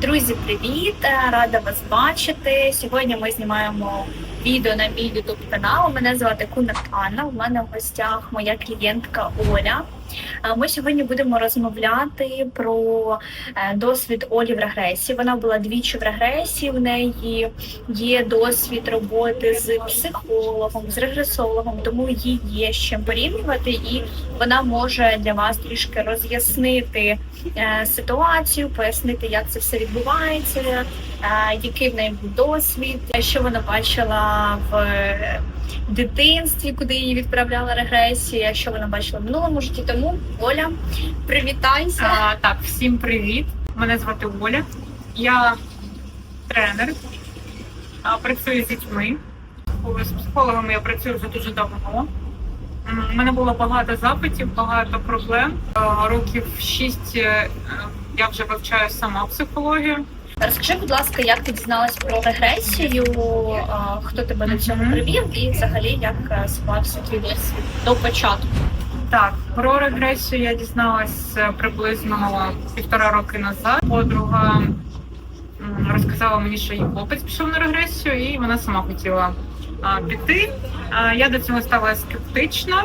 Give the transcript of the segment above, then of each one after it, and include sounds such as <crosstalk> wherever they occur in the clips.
Друзі, привіт! Рада вас бачити. Сьогодні ми знімаємо відео на мій YouTube канал. Мене звати Кунак Анна. У мене в гостях моя клієнтка Оля. Ми сьогодні будемо розмовляти про е, досвід Олі в регресії. Вона була двічі в регресії. В неї є досвід роботи з психологом, з регресологом, тому їй є з чим порівнювати, і вона може для вас трішки роз'яснити ситуацію, пояснити, як це все відбувається, е, який в неї був досвід, що вона бачила в е, дитинстві, куди її відправляла регресія, що вона бачила в минулому житті. Тому Оля, привітайся. А, так, всім привіт. Мене звати Оля. Я тренер, працюю з дітьми. З психологами я працюю вже дуже давно. У мене було багато запитів, багато проблем. Років шість е, я вже вивчаю сама психологію. Розкажи, будь ласка, як ти дізналась про регресію, е, хто тебе до цього привів, і взагалі як е, склався твій досвід до початку. Так, про регресію я дізналась е, приблизно півтора роки назад. Подруга розказала мені, що її хлопець пішов на регресію, і вона сама хотіла піти. Я до цього стала скептична.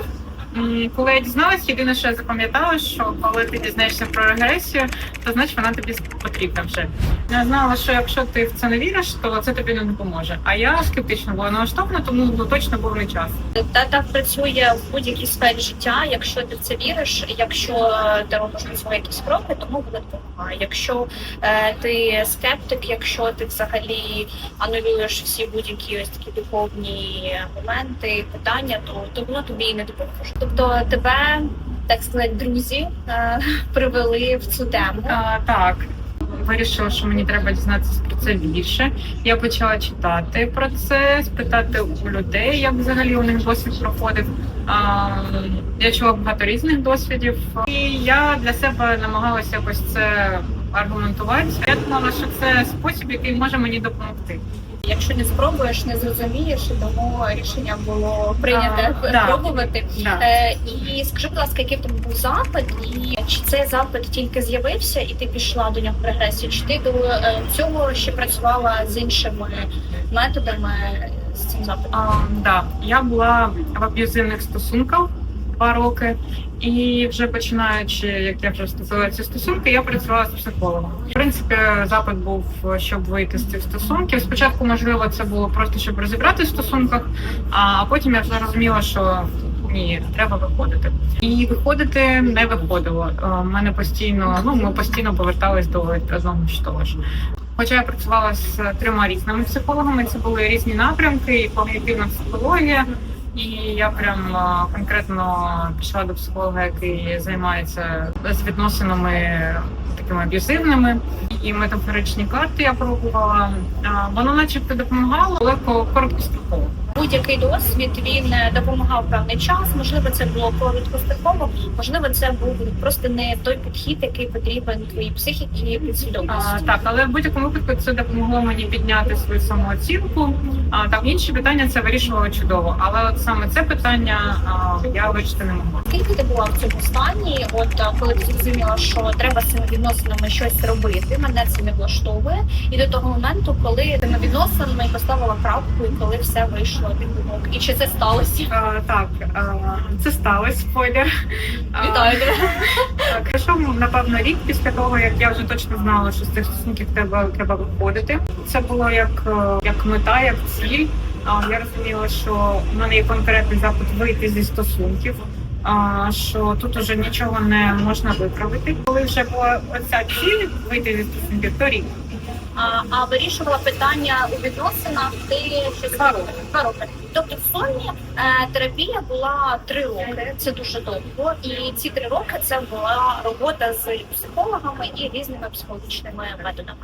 Коли я дізналась, єдине, що я запам'ятала, що коли ти дізнаєшся про регресію, то значить вона тобі потрібна вже. Я знала, що якщо ти в це не віриш, то це тобі не допоможе. А я скептично була налаштована, тому ну, точно був не час. Та так працює в будь-якій сфері життя. Якщо ти в це віриш, якщо ти робиш свої якісь кроки, тому буде допомагає. Якщо е, ти скептик, якщо ти взагалі анулюєш всі будь-які ось такі духовні моменти, питання, то, то воно тобі і не допоможе. Тобто тебе, так сказати, друзі е, <laughs> привели в цю тему. А, так, вирішила, що мені треба дізнатися про це більше. Я почала читати про це, спитати у людей, як взагалі у них досвід проходив. А, я чула багато різних досвідів, і я для себе намагалася якось це аргументувати. Я думала, що це спосіб, який може мені допомогти. Якщо не спробуєш, не зрозумієш, тому рішення було прийняте А, пробувати. Да. Е, і скажи, будь ласка, який в тебе був запит, і чи цей запит тільки з'явився, і ти пішла до нього в регресію? Чи ти до е, цього ще працювала з іншими методами з цим запитом? А, да, я була в аб'юзивних стосунках два роки, і вже починаючи, як я вже сказала, ці стосунки, я працювала з психологом. В принципі, запит був, щоб вийти з цих стосунків. Спочатку, можливо, це було просто щоб розібратися в стосунках, а потім я вже розуміла, що. Ні, треба виходити. І виходити не виходило. Е, У мене постійно, ну ми постійно повертались до одного ж того ж. Хоча я працювала з трьома різними психологами, це були різні напрямки, і когнітивна психологія. І я прям конкретно пішла до психолога, який займається з відносинами такими аб'юзивними. І метафоричні карти я пробувала. Воно начебто допомагало, але коротко короткостроково. Будь-який досвід він е, допомагав певний час. Можливо, це було короткостроково, можливо, це був просто не той підхід, який потрібен твоїй психіці і підсвідомості. так, але в будь-якому випадку це допомогло мені підняти свою самооцінку. А там інші питання це вирішувало чудово. Але от саме це питання а, я вирішити не могла. Скільки ти була в цьому стані? От коли ти зрозуміла, що треба з цими відносинами щось робити, мене це не влаштовує. І до того моменту, коли цими відносинами поставила крапку, і коли все вийшло під думок. І чи це сталося? А, так, а, це сталося спойлер. А, Вітаю тебе. Так, пройшов, напевно, рік після того, як я вже точно знала, що з цих стосунків треба, треба виходити. Це було як, е, як мета, як ціль. А, Я розуміла, що в мене є конкретний запит вийти зі стосунків. А, що тут уже нічого не можна виправити. Коли вже була оця ціль вийти зі стосунків, то рік. А, а вирішувала питання у відносинах ти ще Два роки. Роки. Тобто в сумі е, терапія була три роки. Це дуже довго. І ці три роки це була робота з психологами і різними психологічними методами.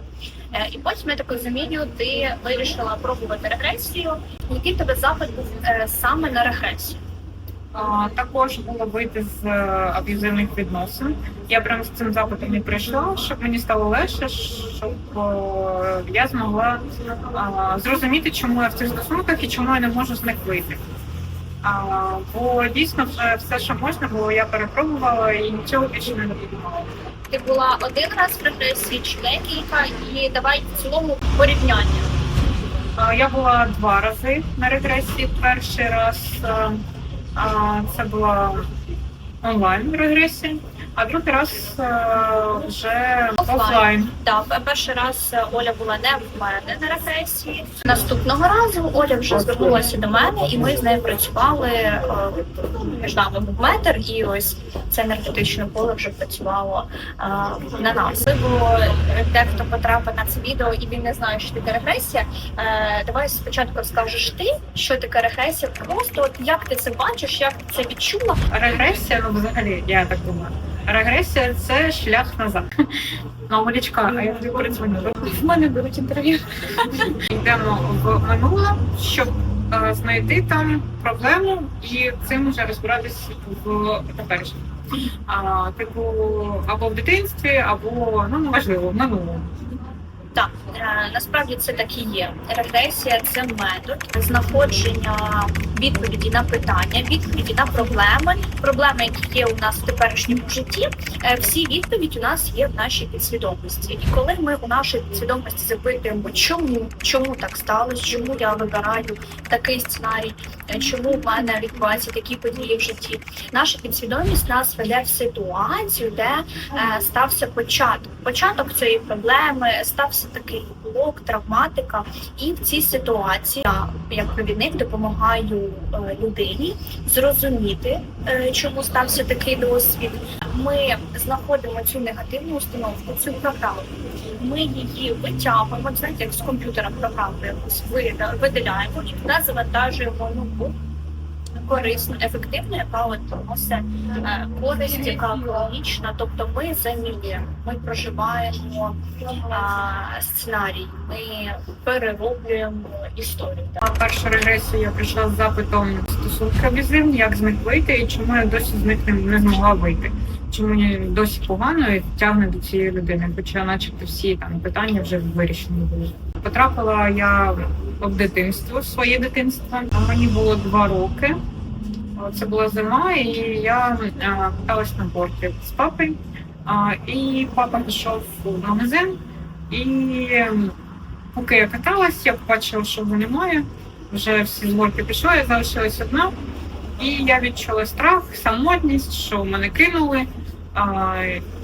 Е, і потім я так розумію, ти вирішила пробувати регресію. Який тебе запит був е, саме на регресію? Також було вийти з е, аб'юзивних відносин. Я прям з цим запитом і прийшла, щоб мені стало легше, щоб е, я змогла зрозуміти, чому я в цих стосунках і чому я не можу з них вийти. Бо дійсно все, все, що можна було, я перепробувала і нічого більше не допомагало. Ти була один раз в регресії чи декілька, і давай в цілому порівняння. Я була два рази на регресії. Перший раз е, це була онлайн регресія, а другий раз е, вже Офлайн. офлайн. Перший раз е, Оля була не в мене на рефлексії. Наступного разу Оля вже звернулася до мене, і ми з нею працювали е, між нами був метр, і ось це енергетичне поле вже працювало е, на нас. Можливо, дехто потрапив на це відео і він не знає, що таке регресія. Е, Давай спочатку скажеш ти, що таке регресія. Просто от як ти це бачиш, як ти це відчула. Регресія, ну взагалі, я так думаю. Регресія це шлях назад. Ну, Молічка, а я тобі передзвонила. В мене беруть інтерв'ю. Йдемо в минуле, щоб е, знайти там проблему і цим вже розбиратись в теперішньому. Типу, або в дитинстві, або ну важливо, в минулому. Так, е, насправді це так і є. Регресія це метод знаходження відповіді на питання, відповіді на проблеми, проблеми, які є у нас в теперішньому житті. е, Всі відповіді у нас є в нашій підсвідомості. І коли ми у нашій підсвідомості запитуємо, чому, чому так сталося, чому я вибираю такий сценарій, е, чому в мене відбуваються такі події в житті, наша підсвідомість нас веде в ситуацію, де стався початок. Початок цієї проблеми стався такий блок, травматика. І в цій ситуації я, як провідник, допомагаю е, людині зрозуміти, е, чому стався такий досвід. Ми знаходимо цю негативну установку, цю програму. Ми її витягуємо, знаєте, як з комп'ютера програму вида- видаляємо і туди завантажуємо ноутбук корисну, ефективну, яка от приносить е, користь, яка екологічна. Тобто ми замінюємо, ми проживаємо а, сценарій, ми перероблюємо історію. На першу регресію я прийшла з запитом стосунки аб'юзивні, як з них вийти і чому я досі з них не, змогла вийти. Чому мені досі погано і тягне до цієї людини, хоча начебто всі там питання вже вирішені були. Потрапила я в дитинство, своє дитинство. Мені було два роки. Це була зима, і я е, каталась на борті з папою. І папа пішов в магазин, і поки я каталась, я побачила, що його немає. Вже всі з горки пішли, я залишилась одна. І я відчула страх, самотність, що мене кинули, а,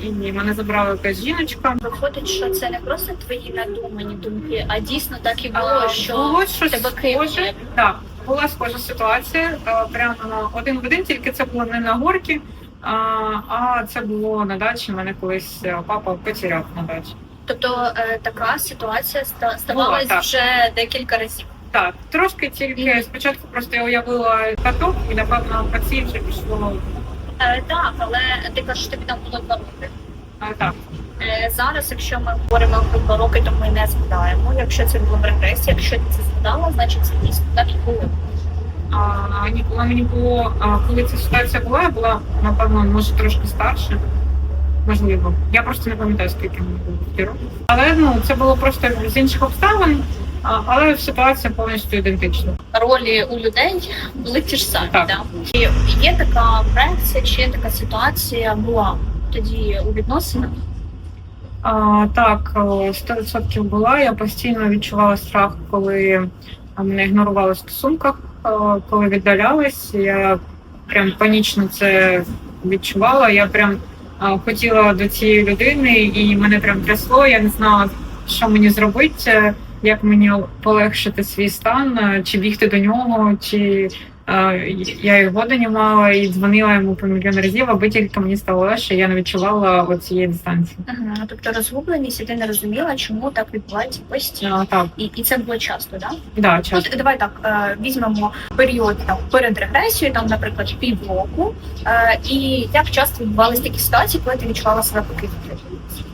і мене забрала якась жіночка. Виходить, що це не просто твої надумані думки, а дійсно так і було, А, що було щось тебе кинули. Так, була схожа ситуація. а, Прямо один в один, тільки це було не на горці, а, це було на дачі. Мене колись е, папа потеряв на дачі. Тобто е, така ситуація ста- ставалась Була, вже декілька разів. Так, трошки тільки Мгм. спочатку просто я уявила каток, і напевно цій вже пішло. Е, так, але ти кажеш, тобі там було два роки. Так, Е, Зараз, якщо ми говоримо про два роки, то ми не згадаємо. Якщо це було в регресії, якщо це згадала, значить це дійсно так і було. а, ні, коли мені було, а, коли ця ситуація була, я була напевно, може трошки старше. Можливо, я просто не пам'ятаю, скільки мені було тоді років. Але ну це було просто з інших обставин, а, але ситуація повністю ідентична. Ролі у людей були ті ж самі. Так. Да? І є така проекція, чи є така ситуація була тоді у відносинах. Так, о, 100% була. Я постійно відчувала страх, коли мене ігнорували в стосунках, коли віддалялись. Я прям панічно це відчувала. Я прям хотіла до цієї людини, і мене прям трясло. Я не знала, що мені зробити, як мені полегшити свій стан, е, чи бігти до нього, чи е, я його донімала і дзвонила йому по мільйон разів, аби тільки мені стало легше, я не відчувала цієї дистанції. Ага. Тобто розгубленість, і ти не розуміла, чому так відбувається постійно. А, так, І, і це було часто, да? да, часто. От давай так е, візьмемо період там перед регресією, там, наприклад, півроку. Е, і як часто відбувалися такі ситуації, коли ти відчувала себе покинутою?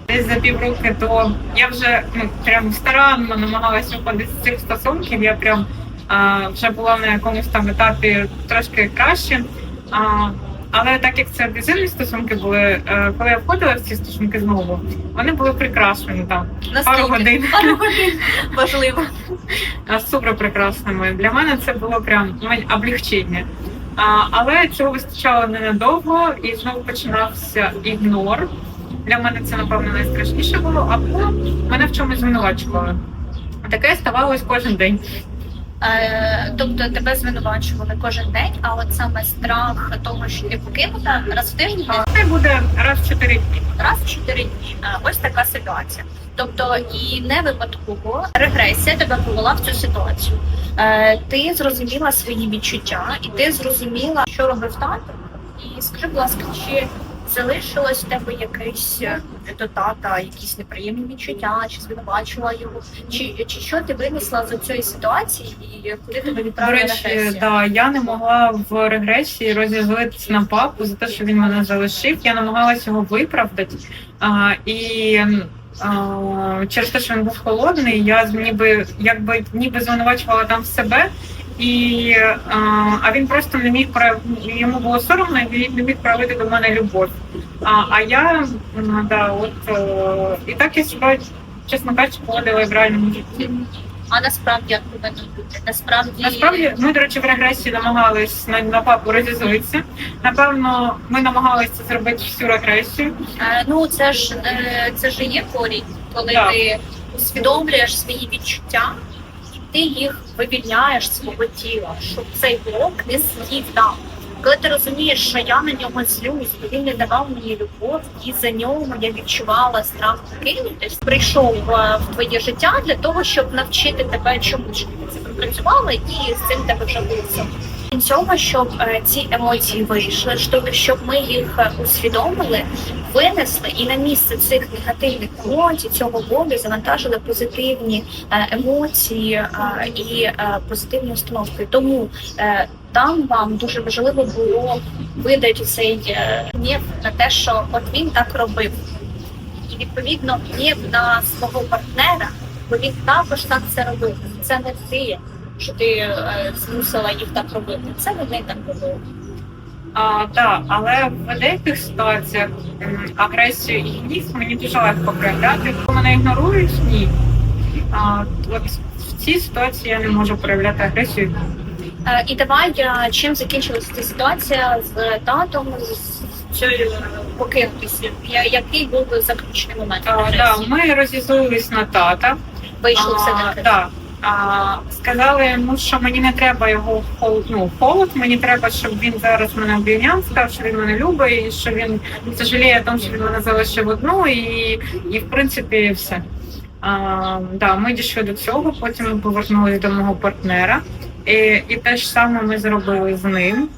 Десь за півроку то я вже ну прям старанно намагалася виходити з цих стосунків. Я прям а, вже була на якомусь там етапі трошки краще. А, але так як це аб'юзивні стосунки були, е, коли я входила в ці стосунки знову, вони були прекрасними там пару годин. Пару годин. Важливо. а, супер прекрасними. Для мене це було прям ну, облегчення. А, але цього вистачало ненадовго, і знову починався ігнор. Для мене це напевно найстрашніше було, або мене в чомусь звинувачували. Таке ставалось кожен день. Е, тобто тебе звинувачували кожен день, а от саме страх того, що ти покинута раз в тиждень, Це буде раз в чотири дні. раз в чотири дні. Е, Ось така ситуація. Тобто і не випадково регресія тебе повела в цю ситуацію. Е, Ти зрозуміла свої відчуття, і ти зрозуміла, що робив тато. І скажи, будь ласка, чи залишилось в тебе якесь е, до тата, якісь неприємні відчуття, чи звинувачила його, чи, чи що ти винесла з цієї ситуації, і куди тебе До речі, регресія? да, я не могла в регресії розізлитися на папу за те, що він мене залишив. Я намагалася його виправдати. А, і через те, що він був холодний, я ніби якби ніби звинувачувала там себе. І а, а він просто не міг про йому було соромно, і він не міг проявити до мене любов. А, а я да, от е, і так я себе, чесно кажучи, поводила в реальному житті. А насправді як повинно бути? Насправді Насправді, ми, до речі, в регресії намагались на, на папу розізлитися. Напевно, ми намагалися зробити всю регресію. Е, Ну, це ж е, це ж є корінь, коли Так. ти усвідомлюєш свої відчуття, ти їх вивільняєш з свого тіла, щоб цей блок не сидів там. Коли ти розумієш, що я на нього злюсь, бо він не давав мені любов, і за нього я відчувала страх покинутись, прийшов е, в твоє життя для того, щоб навчити тебе чомусь, щоб ти це пропрацювала, і з цим тебе вже було. Цього, щоб е, ці емоції вийшли, щоб, ми їх е, усвідомили, винесли і на місце цих негативних емоцій, цього болю завантажили позитивні е, емоції і позитивні установки. Тому там вам дуже важливо було видати цей гнів на те, що от він так робив, і відповідно гнів на свого партнера, бо він також так це робив. Це не ти, що ти е, змусила їх так робити. Це вони так робили. А, да, але в деяких ситуаціях агресію і гнів мені дуже легко проявляти. Коли мене ігнорують, ні. А, от в цій ситуації я не можу проявляти агресію. Е, І давай е, чим закінчилася ця ситуація з татом з цією покинутістю? Я- Який був заключний момент? А, да, ми розізлились на тата. Вийшло все А, таки. да. А, сказали йому, що мені не треба його холод, ну, холод, мені треба, щоб він зараз мене обійняв, сказав, що він мене любить, і що він сожаліє тому, що він мене залишив одну, і, і в принципі все. А, да, ми дійшли до цього, потім ми повернулися до мого партнера. І, і те ж саме ми зробили з ним.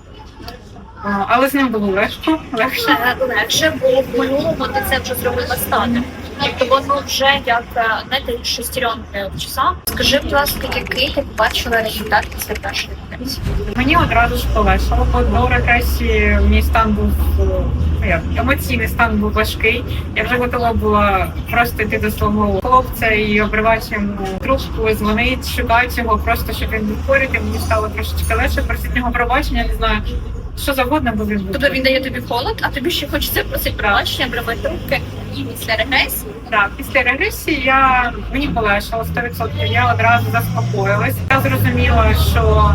Але з ним було легко, легше. Е, Легше, бо в минулому ти це вже зробила з татом. Тобто воно вже як е, знаєте, шестеренки в часах. Скажи, будь ласка, який ти побачила результат після першої агресії? Мені одразу ж полегшало, бо до регресії мій стан був ну, як, емоційний стан був важкий. Я вже готова була просто йти до свого хлопця і обривати йому трубку, дзвонити, шукати його, просто щоб він був поряд, і мені стало трошечки легше просити нього пробачення, не знаю, що завгодно, бо він. Тобто він дає тобі холод, а тобі ще хочеться просити пробачення, брати руки і після регресії. Так, після регресії я мені полегшало 100%. Я одразу заспокоїлась. Я зрозуміла, що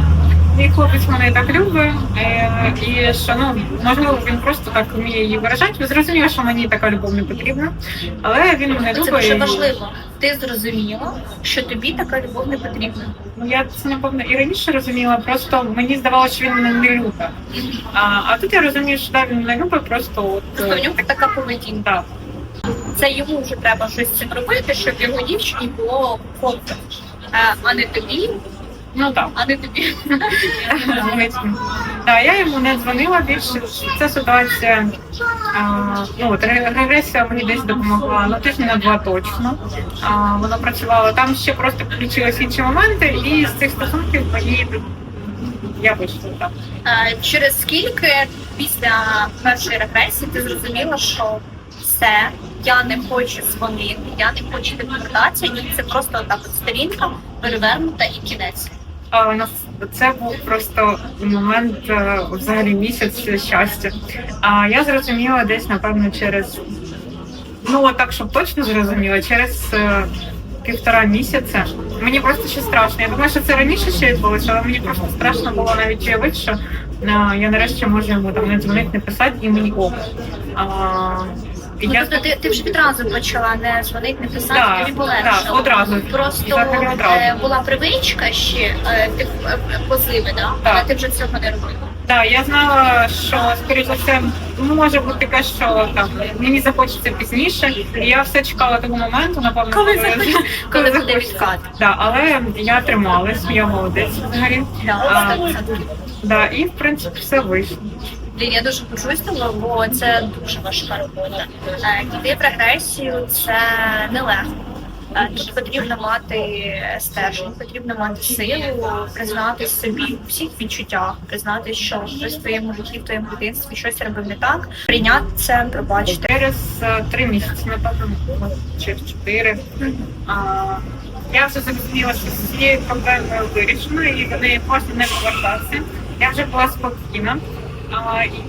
мій хлопець мене так любить, е, і що ну можливо він просто так вміє її виражати. Зрозуміла, що мені така любов не потрібна, але він мене Це дуже важливо. Ти зрозуміла, що тобі така любов не потрібна. Ну я це напевно і раніше розуміла. Просто мені здавалося, що він мене не любить. А, а тут я розумію, що да, він мене любить, просто от Просто в е, нього така поведінка. так. Це йому вже треба щось з цим робити, щоб його дівчині було комфортно. Е, А не тобі, Ну так. а не тобі. Так, я йому не дзвонила більше. Ця ситуація, а, ну от регресія мені десь допомогла, ну тижні на два точно. А, воно працювало. Там ще просто включились інші моменти, і з цих стосунків мені я вийшла так. Е, Через скільки після першої регресії ти зрозуміла, що все, я не хочу дзвонити, я не хочу повертатися, і це просто так от сторінка перевернута і кінець. Це був просто момент е, взагалі місяць щастя. А я зрозуміла десь, напевно, через ну так, щоб точно зрозуміла, через е, півтора місяця. Мені просто ще страшно. Я думаю, що це раніше ще відбулося, але мені просто страшно було навіть уявити, що е, я нарешті можу йому там не дзвонити, не писати, і мені ок. Ну, я тобто ти, ти вже відразу почала не дзвонити, не писати, Да, тобі полегше. да, одразу. Просто Взагалі одразу. е, була привичка ще е, тих е, позиви, да? Так. але ти вже цього не робила. Так, я знала, що скоріш за все може бути таке, що там мені захочеться пізніше. І я все чекала того моменту, напевно, Коли захочеться, <laughs> коли буде відкат. Да, але я трималась, я молодець взагалі. Да, А. 100%. Да, і в принципі все вийшло. Блін, я дуже тобою, бо це дуже важка робота. Е, Йти в регресію це нелегко. Е, Тут потрібно мати стержень, потрібно мати силу, признати собі у всіх відчуттях, признати, що хтось в твоєму житті, в твоєму дитинстві щось робив не так, прийняти це, пробачити. Через е, три місяці, напевно, через чотири. Я вже зрозуміла, що з цією проблемою вирішено, і до неї можна не повертатися. Я вже була спокійна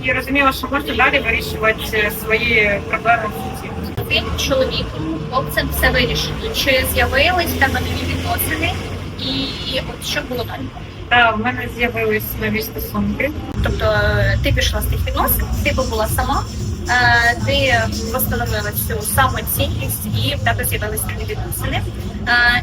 і розуміла, що можна далі вирішувати свої проблеми в житті. Ти чоловіком, хлопцем все вирішили. Чи з'явились там нові відносини, і от що було далі? Та в мене з'явились нові стосунки. Тобто е, ти пішла з тих відносин, ти побула сама, е, ти встановила цю самоцінність і в тебе з'явились нові відносини.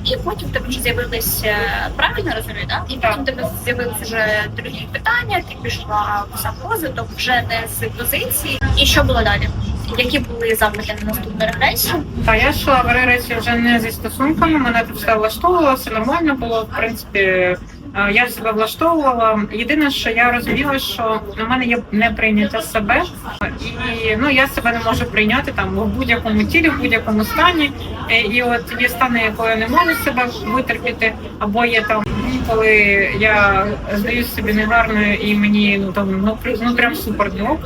І потім тебе вже з'явились е, правильно розумію, да? І потім тебе з'явилися вже другі питання, ти пішла в саморозвиток вже не з позиції. І що було далі? Які були запити на наступну регресію? Та я йшла в речі вже не зі стосунками, мене тут все влаштовувало, все нормально було. В принципі, я себе влаштовувала. Єдине, що я розуміла, що на мене є неприйняття себе, і ну я себе не можу прийняти там в будь-якому тілі, в будь-якому стані. Е, І от є стани, коли я не можу себе витерпіти, або є там коли я здаюсь собі негарною і мені ну там ну, ну прям супер днок.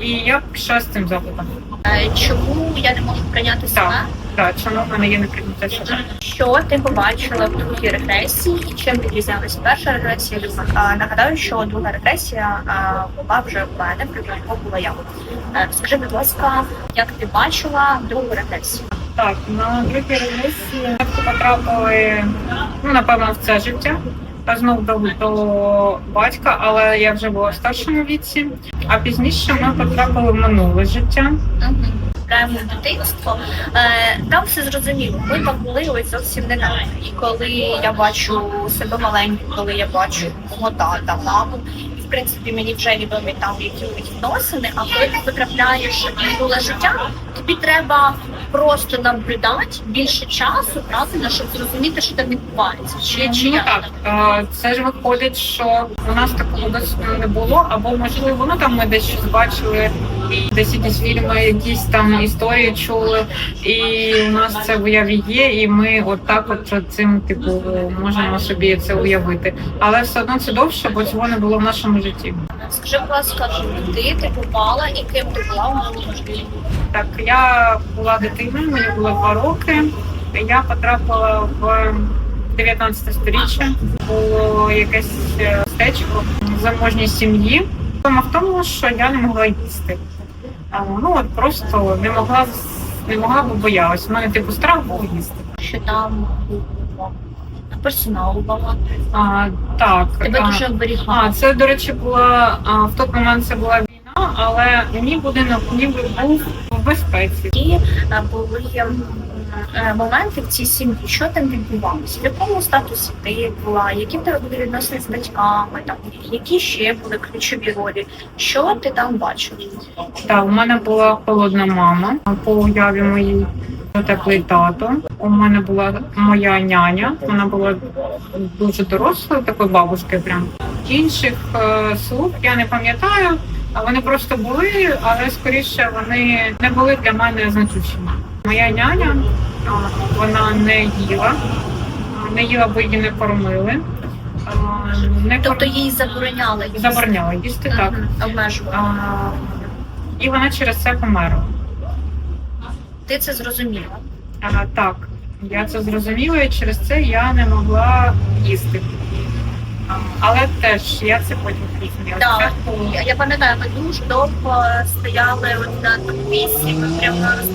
І я пішла з цим запитом. Е, Чому я не можу прийняти себе? Так, чому в мене є неприйняття себе? Що ти побачила в другій регресії і чим відрізнялася перша регресія? А, Нагадаю, що друга регресія а, була вже в мене, при цьому була я. Е, Скажи, будь ласка, як ти бачила другу регресію? Так, на другій ми потрапили, ну, напевно, в це життя. Та знов до, до батька, але я вже була в старшому віці. А пізніше ми потрапили в минуле життя. Прямо в дитинство. Е, Там все зрозуміло. Ми там були ось зовсім не там. І коли я бачу себе маленьку, коли я бачу мого тата, маму, і в принципі мені вже відомі там якісь відносини, а коли ти потрапляєш в минуле життя, тобі треба просто наблюдати більше часу, правильно, щоб зрозуміти, що там відбувається. Чи, чи Ну так, е, це ж виходить, що у нас такого досвіду не було, або можливо, ну там ми десь щось бачили, десь якісь фільми, якісь там історії чули, і у нас це в уяві є, і ми от так от цим типу можемо собі це уявити. Але все одно це довше, бо цього не було в нашому житті. Скажи, будь ласка, куди ти попала і ким ти була у минулому житті? Так, я була дитиною, мені було два роки. Я потрапила в 19 сторіччя було якесь е, містечко в заможній сім'ї. Проблема в тому, що я не могла їсти. Ну от просто не могла не могла, бо боялась. У мене типу страх був їсти. Що там персоналу багато. А, так, Тебе а, дуже оберігали. а це до речі була а, в той момент це була війна, але мій будинок ніби був в безпеці. Е, були моменти в цій сім'ї? Що там відбувалося? В якому статусі ти була? Які тебе були відносини з батьками? Там які ще були ключові ролі? Що ти там бачив? Так, у мене була холодна мама по уяві моїй. Теплий тато. У мене була моя няня. Вона була дуже дорослою, такою бабушкою. Прям інших е, слуг я не пам'ятаю. Вони просто були, але скоріше вони не були для мене значущими. Моя няня вона не їла, не їла, бо її не кормили. Не Тобто їй забороняли їсти? забороняла їсти так. Обмежували. І вона через це померла. Ти це зрозуміла? Ага, так, я це зрозуміла, і через це я не могла їсти. Але теж я це потім зрозуміла. Так. Я, я пам'ятаю, ми дуже довго стояли от на місці, ми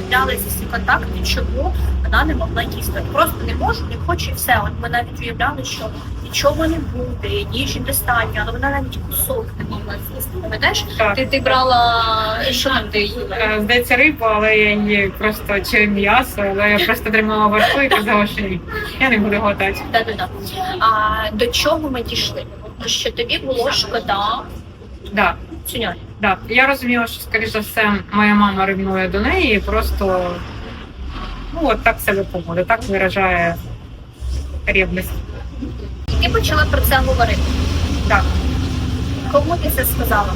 прямо зі всі контакти. Чому вона не могла їсти. Просто не можу, не хочу і все. От ми навіть уявляли, що нічого не буде, їжі достатньо, але вона навіть кусок не могла з'їсти. Так. Ти, ти брала що там ти їла? Е, Здається, рибу, але я її просто чи м'ясо, але я просто тримала во рту і казала, що ні. Я не буду готати. Да-да-да. А до чого ми дійшли? Що тобі було шкода Да, цю да. Я розуміла, що скоріш за все моя мама ревнує до неї і просто ну от так себе поводить, так виражає рівність. І ти почала про це говорити. Так. Кому ти це сказала?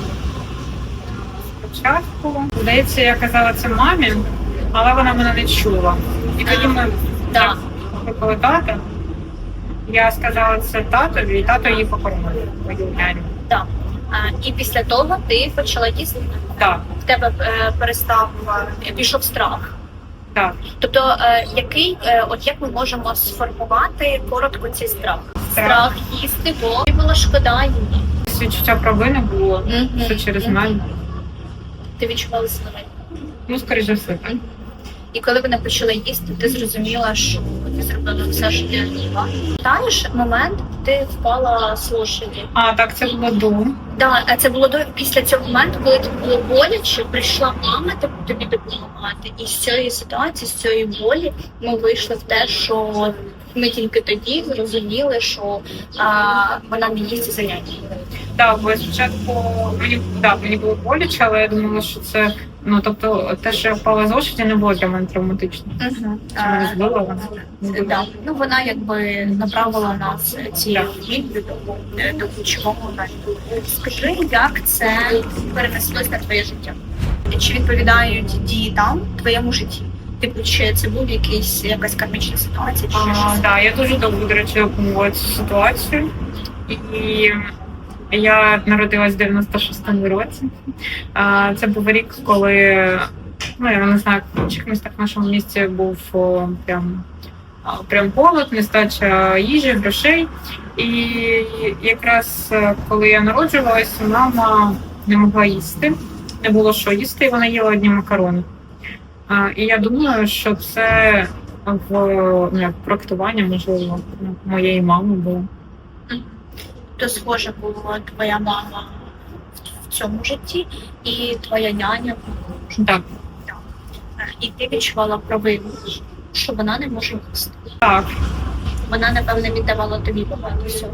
Спочатку, здається, я казала це мамі, але вона мене не чула. І тоді ми Да. викликали тата. Я сказала це татові, і тато її покормив, мою няню. Да. А, і після того ти почала їсти. Так, В тебе е, перестав е, пішов страх. Так. Тобто, е, який, е, от як ми можемо сформувати коротко цей страх? Страх їсти, бо і було шкода її. Відчуття провини було. Мгм. що через Мгм. мене. Ти відчувала себе. Ну, скоріш за все. так. І коли вона почала їсти, ти зрозуміла, що ти зробила все, ти хотіла. Знаєш, момент ти впала з лошаді. А, так, це було до. Да, це було до після цього моменту, коли тобі було боляче, прийшла мама тобі, тобі допомагати. І з цієї ситуації, з цієї болі, ми вийшли в те, що ми тільки тоді зрозуміли, що а, вона не їсть заняття. Так, бо спочатку мені, да, мені було боляче, але я думала, що це. Ну, тобто, те, що я впала з лошаді, не було для мене травматично. Угу. Чи мене? Збила. Да. Ну вона якби направила нас цією відео до, до ключового моменту. Скажи, як це перенеслось на твоє життя? Чи відповідають дії там твоєму житті? Типу, чи це був якийсь якась кармічна ситуація, чи А, щось? да, я дуже довго, до речі, цю ситуацію. І я народилась в 96-му році. Це був рік, коли ну я не знаю, чимось так в нашому місті був прям. Прям голод, нестача їжі, грошей. І якраз е, коли я народжувалася, мама не могла їсти, не було що їсти, і вона їла одні макарони. І я думаю, що це в ну, як проектування, можливо, моєї мами було. То схоже була твоя мама в- в цьому житті і твоя няня. Так, Е, І ти відчувала провину, що вона не може їсти. так. Вона, напевне, віддавала тобі багато всього.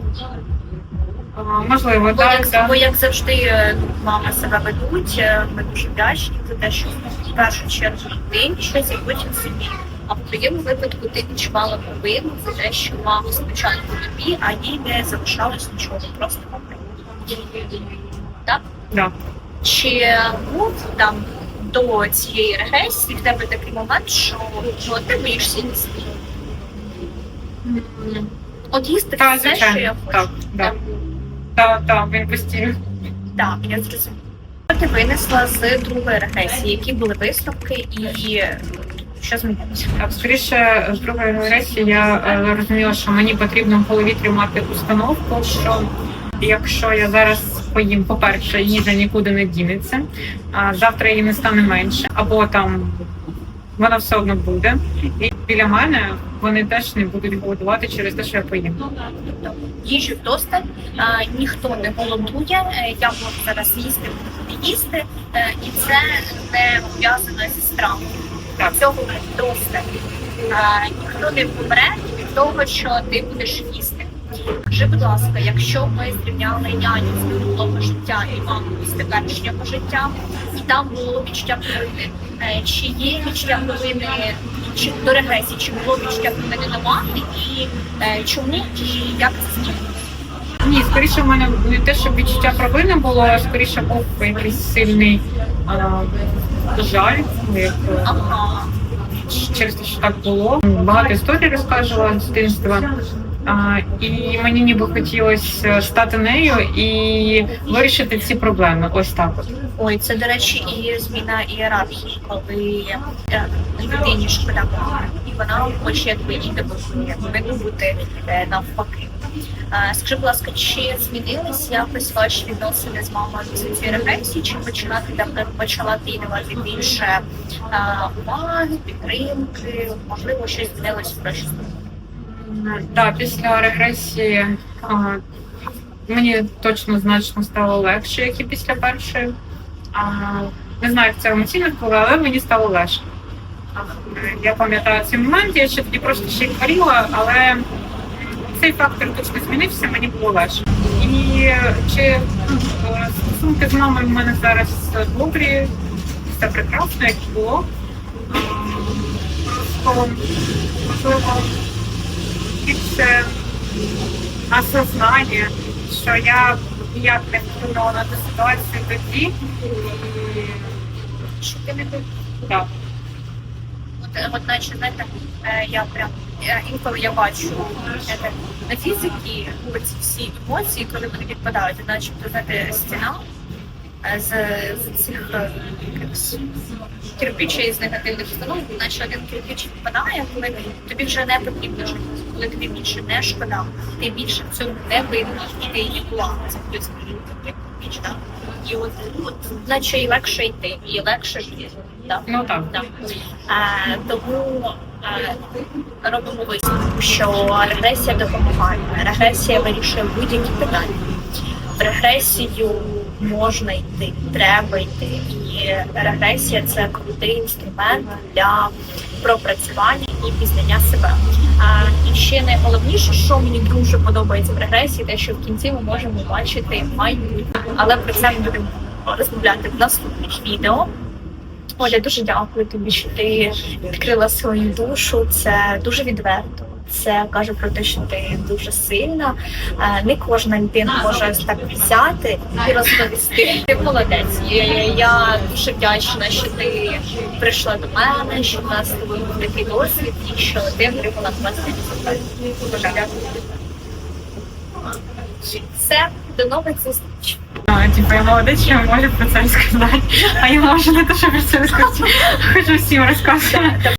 А, можливо, Бо, так, як, так. бо як завжди е, мами себе ведуть, е, ми дуже вдячні за те, що в першу чергу ти щось і потім собі. А в твоєму випадку ти відчувала провину за те, що мама спочатку тобі, а їй не залишалось нічого, просто. Так? Да. Чи був там до цієї регресії в тебе такий момент, що ну, ти боїшся їсти? От їсти Так, все, що я хочу. Так, так. Так, так, він постійно. Так, я зрозуміла. Що ти винесла з другої регресії? Які були висновки і що змінилося? Так, скоріше, з другої агресії я е, розуміла, що мені потрібно в голові тримати установку, що якщо я зараз поїм, по-перше, їжа нікуди не дінеться, а завтра її не стане менше, або там вона все одно буде. І біля мене вони теж не будуть голодувати через те, що я поїм. Тобто їжі вдосталь, а, ніхто не голодує, е, я можу зараз їсти, їсти, е, і це не пов'язано зі стравою. Так. Цього вдосталь. Ніхто не помре від того, що ти будеш їсти. Скажи, будь ласка, якщо ми зрівняли няню з минулого життя і маму з теперішнього життя, і там було відчуття провини, е, чи є відчуття провини чи до регресії, чи було відчуття провини до мами, і е, чому і як це змінилося? Ні, скоріше в мене не те, щоб відчуття провини було, а скоріше був якийсь сильний а, жаль, як, е, через те, що так було. Багато історій розказувала з дитинства. І мені ніби хотілося стати нею і вирішити ці проблеми. Ось так. От. Ой, це, до речі, і зміна ієрархії, коли е, дитині шкода і вона хоче якби їй допомогти, повинно бути е, навпаки. Скажи, будь ласка, чи змінились якось ваші відносини з мамою після цієї рефлексії, чи починати там почала ти давати більше уваги, підтримки, можливо, щось змінилось в сторону? Так, після регресії а, мені точно значно стало легше, як і після першої. А, не знаю, як це емоційно впливає, але мені стало легше. Я пам'ятаю цей момент, я ще тоді просто ще хворіла, але цей фактор точно змінився, мені було легше. І чи е, стосунки з мамою в мене зараз добрі, все прекрасно, як було. Просто можливо більше осознання, що я ніяк не вплинула на ту ситуацію тоді. Що ти не так. От, наче, знаєте, е, я прям інколи я бачу на фізиці ці всі емоції, коли вони відпадають, начебто знаєте, стіна е, з, з цих е, кирпичей з негативних установ, наче один кирпич відпадає, коли тобі вже не потрібно жити, коли тобі більше не шкода, ти більше в цьому не винна, і ти не була це кирпич, так? І от, от наче і легше йти, і легше жити. Так. Ну так. Так. Е, тому е, робимо висновок, що регресія допомагає. Регресія вирішує будь-які питання. В регресію можна йти, треба йти. І регресія це крутий інструмент для пропрацювання і пізнання себе. І ще найголовніше, що мені дуже подобається в регресії, те, що в кінці ми можемо бачити майбутнє. Але про це ми будемо розмовляти в наступних відео. Оля, дуже дякую тобі, що ти відкрила свою душу. Це дуже відверто. Це каже про те, що ти дуже сильна. Е, Не кожна людина може так взяти і розповісти. Ти молодець. Я, дуже вдячна, що ти прийшла до мене, що в нас був такий досвід і що ти отримала класний результат. Дуже дякую. Все, до нових зустрічей. А, Типа я молодець, я можу про це розказати. А я можу не те, що про це розказати. Хочу всім розказувати.